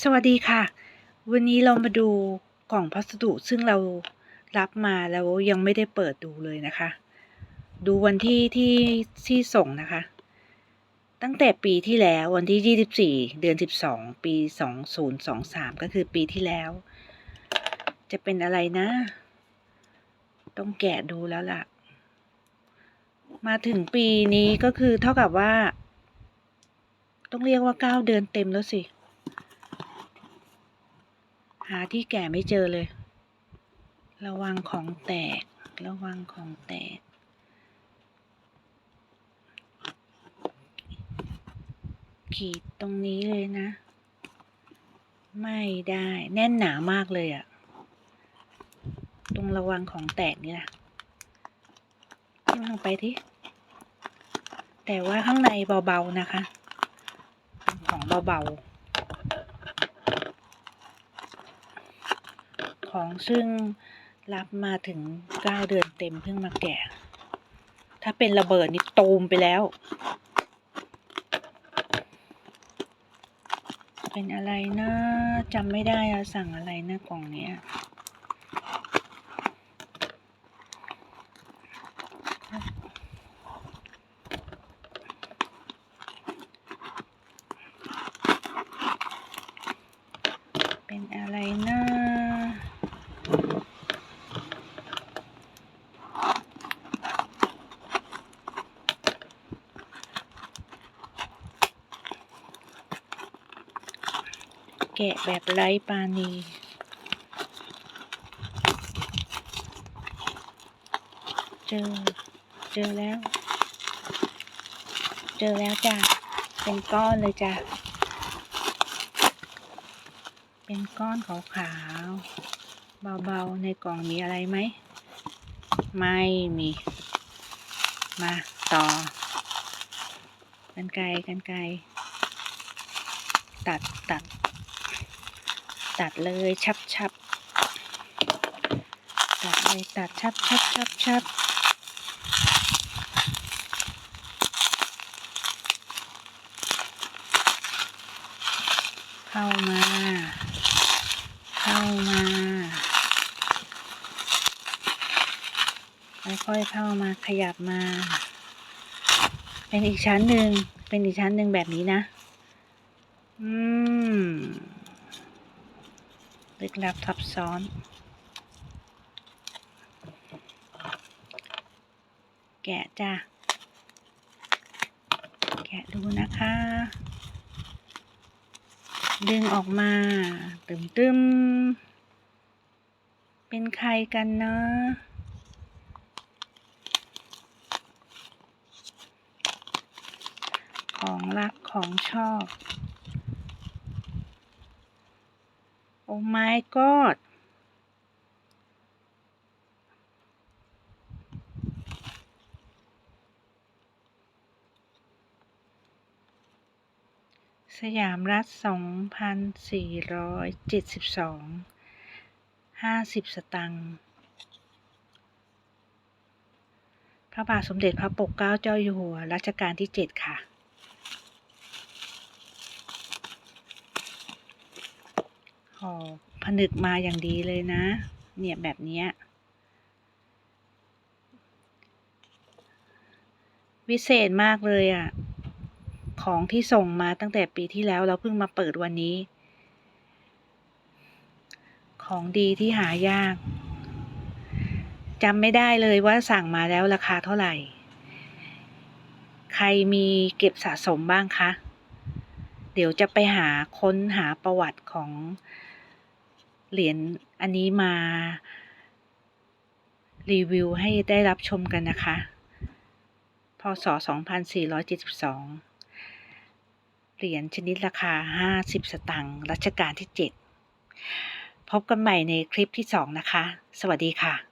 สวัสดีค่ะ วันนี้เรามาดูกล่องพัสดุซึ่งเรารับมาแล้วยังไม่ได้เปิดดูเลยนะคะ ดูวันที่ที่ที่ส่งนะคะ ตั้งแต่ปีที่แล้ววันที่ 24 เดือน 12 ปี 2023 ก็คือปีที่แล้ว จะเป็นอะไรนะ ต้องแกะดูแล้วล่ะ มาถึงปีนี้ก็คือเท่ากับว่า ต้องเรียกว่า 9 เดือนเต็มแล้วสิ หาที่แก่ไม่เจอเลย ระวังของแตก ระวังของแตก ขีดตรงนี้เลยนะ ไม่ได้แน่นหนามากเลยอะตรงระวังของแตกนี่นะจิ้มลงไปที่แต่ว่าข้างในเบาๆนะคะ ของเบาๆ ของซึ่งรับมาถึงเก้าเดือนเต็มเพิ่งมาแกะ ถ้าเป็นระเบิดนี่ตูมไปแล้ว เป็นอะไรนะจำไม่ได้อะสั่งอะไรนะกล่องเนี้ยเป็นอะไรนะ แกะแบบไร้ปาณีเจอ เจอแล้ว เจอแล้วจ้ะ เป็นก้อนเลยจ้ะ เป็นก้อนขาวๆ เบาๆ ในกล่องมีอะไรไหม ไม่มี มาต่อ กันไกลกันไกลตัดตัด ตัดเลยชับชับตัดเลยตัดชับชับชับชับเข้ามา เข้ามาค่อยๆเข้ามาขยับมา เป็นอีกชั้นหนึ่งเป็นอีกชั้นหนึ่งแบบนี้นะ อืม ลึกลับซับซ้อน แกะจ้ะ แกะดูนะคะ ดึงออกมาตึมตึมเป็นใครกันเนาะของรักของชอบ อ้ my god สยามรัฐสองพันสี่ร้อยเจ็ดสิบสองห้าสิบสตังค์ พระบาทสมเด็จพระปกเกล้าเจ้าอยู่หัวรัชกาลที่เจ็ดค่ะ อผนึกมาอย่างดีเลยนะ เนี่ยแบบนี้วิเศษมากเลยอะ่ะ ของที่ส่งมาตั้งแต่ปีที่แล้วเราเพิ่งมาเปิดวันนี้ ของดีที่หายากจำไม่ได้เลยว่าสั่งมาแล้วราคาเท่าไหร่ ใครมีเก็บสะสมบ้างคะ เดี๋ยวจะไปหาค้นหาประวัติของ เหรียญอันนี้มา รีวิวให้ได้รับชมกันนะคะ พศ 2472 เหรียญชนิดราคา 50 สตังค์รัชกาลที่ 7 พบกันใหม่ในคลิปที่ 2 นะคะ สวัสดีค่ะ